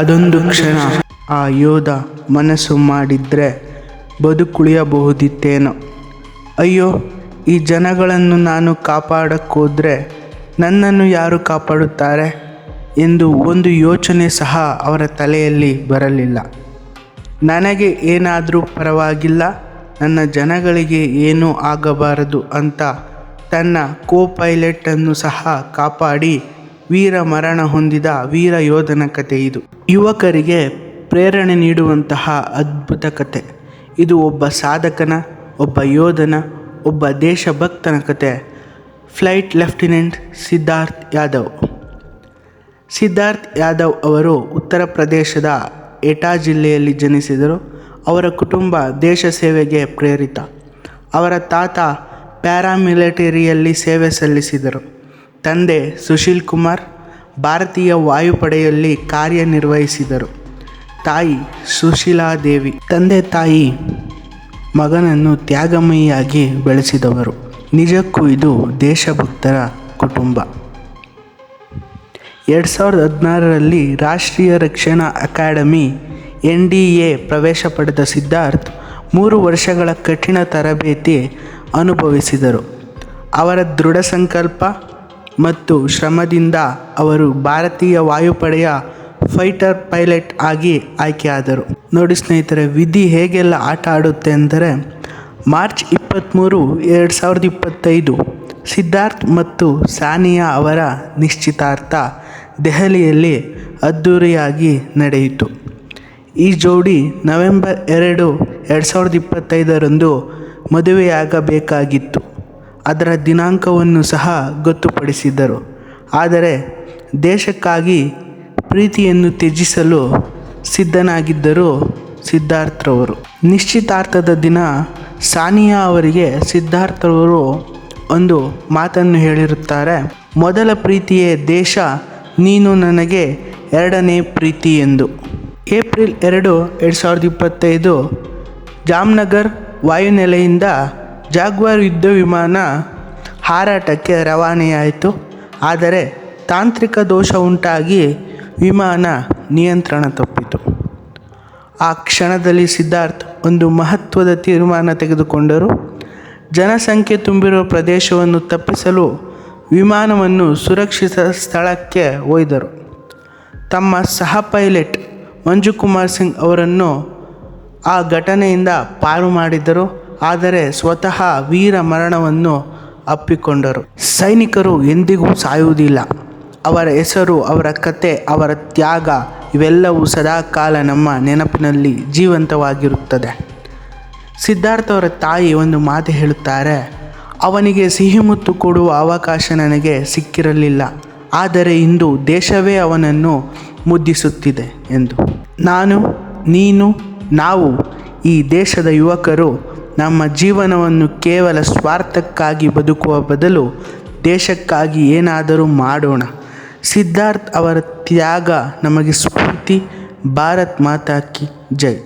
ಅದೊಂದು ಕ್ಷಣ. ಆ ಯೋಧ ಮನಸ್ಸು ಮಾಡಿದ್ರೆ ಬದುಕುಳಿಯಬಹುದಿತ್ತೇನೋ. ಅಯ್ಯೋ, ಈ ಜನಗಳನ್ನು ನಾನು ಕಾಪಾಡಕ್ಕೋದ್ರೆ ನನ್ನನ್ನು ಯಾರು ಕಾಪಾಡುತ್ತಾರೆ ಎಂದು ಒಂದು ಯೋಚನೆ ಸಹ ಅವರ ತಲೆಯಲ್ಲಿ ಬರಲಿಲ್ಲ. ನನಗೆ ಏನಾದರೂ ಪರವಾಗಿಲ್ಲ, ನನ್ನ ಜನಗಳಿಗೆ ಏನೂ ಆಗಬಾರದು ಅಂತ ತನ್ನ ಕೋ ಪೈಲಟನ್ನು ಸಹ ಕಾಪಾಡಿ ವೀರ ಮರಣ ಹೊಂದಿದ ವೀರ ಯೋಧನ ಕತೆ ಇದು. ಯುವಕರಿಗೆ ಪ್ರೇರಣೆ ನೀಡುವಂತಹ ಅದ್ಭುತ ಕತೆ. ಇದು ಒಬ್ಬ ಸಾಧಕನ, ಒಬ್ಬ ಯೋಧನ, ಒಬ್ಬ ದೇಶಭಕ್ತನ ಕತೆ. Flight lieutenant Siddharth Yadav. Siddharth Yadav ಅವರು ಉತ್ತರ ಪ್ರದೇಶದ ಏಟಾ ಜಿಲ್ಲೆಯಲ್ಲಿ ಜನಿಸಿದರು. ಅವರ ಕುಟುಂಬ ದೇಶ ಸೇವೆಗೆ ಪ್ರೇರಿತ. ಅವರ ತಾತ ಪ್ಯಾರಾಮಿಲಿಟರಿಯಲ್ಲಿ ಸೇವೆ ಸಲ್ಲಿಸಿದರು. ತಂದೆ ಸುಶೀಲ್ ಕುಮಾರ್ ಭಾರತೀಯ ವಾಯುಪಡೆಯಲ್ಲಿ ಕಾರ್ಯನಿರ್ವಹಿಸಿದರು. ತಾಯಿ ಸುಶೀಲಾದೇವಿ ತಂದೆ ತಾಯಿ ಮಗನನ್ನು ತ್ಯಾಗಮಯಿಯಾಗಿ ಬೆಳೆಸಿದವರು. ನಿಜಕ್ಕೂ ಇದು ದೇಶಭಕ್ತರ ಕುಟುಂಬ. ಎರಡು ಸಾವಿರದ ಹದಿನಾರರಲ್ಲಿ ರಾಷ್ಟ್ರೀಯ ರಕ್ಷಣಾ ಅಕಾಡೆಮಿ ಎನ್ ಡಿ ಎ ಪ್ರವೇಶ ಪಡೆದ ಸಿದ್ಧಾರ್ಥ್ ಮೂರು ವರ್ಷಗಳ ಕಠಿಣ ತರಬೇತಿ ಅನುಭವಿಸಿದರು. ಅವರ ದೃಢ ಸಂಕಲ್ಪ ಮತ್ತು ಶ್ರಮದಿಂದ ಅವರು ಭಾರತೀಯ ವಾಯುಪಡೆಯ ಫೈಟರ್ ಪೈಲಟ್ ಆಗಿ ಆಯ್ಕೆಯಾದರು. ನೋಡಿ ಸ್ನೇಹಿತರೆ, ವಿಧಿ ಹೇಗೆಲ್ಲ ಆಟ ಆಡುತ್ತೆ ಅಂದರೆ, ಮಾರ್ಚ್ ಇಪ್ಪತ್ತ್ಮೂರು ಎರಡು ಸಾವಿರದ ಇಪ್ಪತ್ತೈದು, ಸಿದ್ಧಾರ್ಥ್ ಮತ್ತು ಸಾನಿಯಾ ಅವರ ನಿಶ್ಚಿತಾರ್ಥ ದೆಹಲಿಯಲ್ಲಿ ಅದ್ಧೂರಿಯಾಗಿ ನಡೆಯಿತು. ಈ ಜೋಡಿ ನವೆಂಬರ್ ಎರಡು ಎರಡು ಸಾವಿರದ ಇಪ್ಪತ್ತೈದರಂದು ಮದುವೆಯಾಗಬೇಕಾಗಿತ್ತು. ಅದರ ದಿನಾಂಕವನ್ನು ಸಹ ಗೊತ್ತುಪಡಿಸಿದ್ದರು. ಆದರೆ ದೇಶಕ್ಕಾಗಿ ಪ್ರೀತಿಯನ್ನು ತ್ಯಜಿಸಲು ಸಿದ್ಧನಾಗಿದ್ದರು ಸಿದ್ಧಾರ್ಥರವರು. ನಿಶ್ಚಿತಾರ್ಥದ ದಿನ ಸಾನಿಯಾ ಅವರಿಗೆ ಸಿದ್ಧಾರ್ಥರವರು ಒಂದು ಮಾತನ್ನು ಹೇಳಿರುತ್ತಾರೆ. ಮೊದಲ ಪ್ರೀತಿಯೇ ದೇಶ, ನೀನು ನನಗೆ ಎರಡನೇ ಪ್ರೀತಿ ಎಂದು. ಏಪ್ರಿಲ್ ಎರಡು ಎರಡು ಸಾವಿರದ ಇಪ್ಪತ್ತೈದು, ಜಾಮ್ನಗರ್ ವಾಯುನೆಲೆಯಿಂದ ಜಾಗ್ವಾರ್ ಯುದ್ಧ ವಿಮಾನ ಹಾರಾಟಕ್ಕೆ ರವಾನೆಯಾಯಿತು. ಆದರೆ ತಾಂತ್ರಿಕ ದೋಷ ಉಂಟಾಗಿ ವಿಮಾನ ನಿಯಂತ್ರಣ ತಪ್ಪಿತು. ಆ ಕ್ಷಣದಲ್ಲಿ ಸಿದ್ಧಾರ್ಥ್ ಒಂದು ಮಹತ್ವದ ತೀರ್ಮಾನ ತೆಗೆದುಕೊಂಡರು. ಜನಸಂಖ್ಯೆ ತುಂಬಿರುವ ಪ್ರದೇಶವನ್ನು ತಪ್ಪಿಸಲು ವಿಮಾನವನ್ನು ಸುರಕ್ಷಿತ ಸ್ಥಳಕ್ಕೆ ಒಯ್ದರು. ತಮ್ಮ ಸಹ ಪೈಲಟ್ ಮಂಜು ಕುಮಾರ್ ಸಿಂಗ್ ಅವರನ್ನು ಆ ಘಟನೆಯಿಂದ ಪಾರು ಮಾಡಿದರು ಆದರೆ ಸ್ವತಃ ವೀರ ಮರಣವನ್ನು ಅಪ್ಪಿಕೊಂಡರು. ಸೈನಿಕರು ಎಂದಿಗೂ ಸಾಯುವುದಿಲ್ಲ. ಅವರ ಹೆಸರು, ಅವರ ಕತೆ, ಅವರ ತ್ಯಾಗ ಇವೆಲ್ಲವೂ ಸದಾಕಾಲ ನಮ್ಮ ನೆನಪಿನಲ್ಲಿ ಜೀವಂತವಾಗಿರುತ್ತದೆ. ಸಿದ್ಧಾರ್ಥ ಅವರ ತಾಯಿ ಒಂದು ಮಾತು ಹೇಳುತ್ತಾರೆ, ಅವನಿಗೆ ಸಿಹಿ ಮುತ್ತು ಕೊಡುವ ಅವಕಾಶ ನನಗೆ ಸಿಕ್ಕಿರಲಿಲ್ಲ. ಆದರೆ ಇಂದು ದೇಶವೇ ಅವನನ್ನು ಮುದ್ದಿಸುತ್ತಿದೆ ಎಂದು. ನಾನು, ನೀನು, ನಾವು ಈ ದೇಶದ ಯುವಕರು ನಮ್ಮ ಜೀವನವನ್ನು ಕೇವಲ ಸ್ವಾರ್ಥಕ್ಕಾಗಿ ಬದುಕುವ ಬದಲು ದೇಶಕ್ಕಾಗಿ ಏನಾದರೂ ಮಾಡೋಣ. ಸಿದ್ಧಾರ್ಥ್ ಅವರ ತ್ಯಾಗ ನಮಗೆ ಸ್ಫೂರ್ತಿ. ಭಾರತ್ ಮಾತಾ ಕಿ ಜೈ.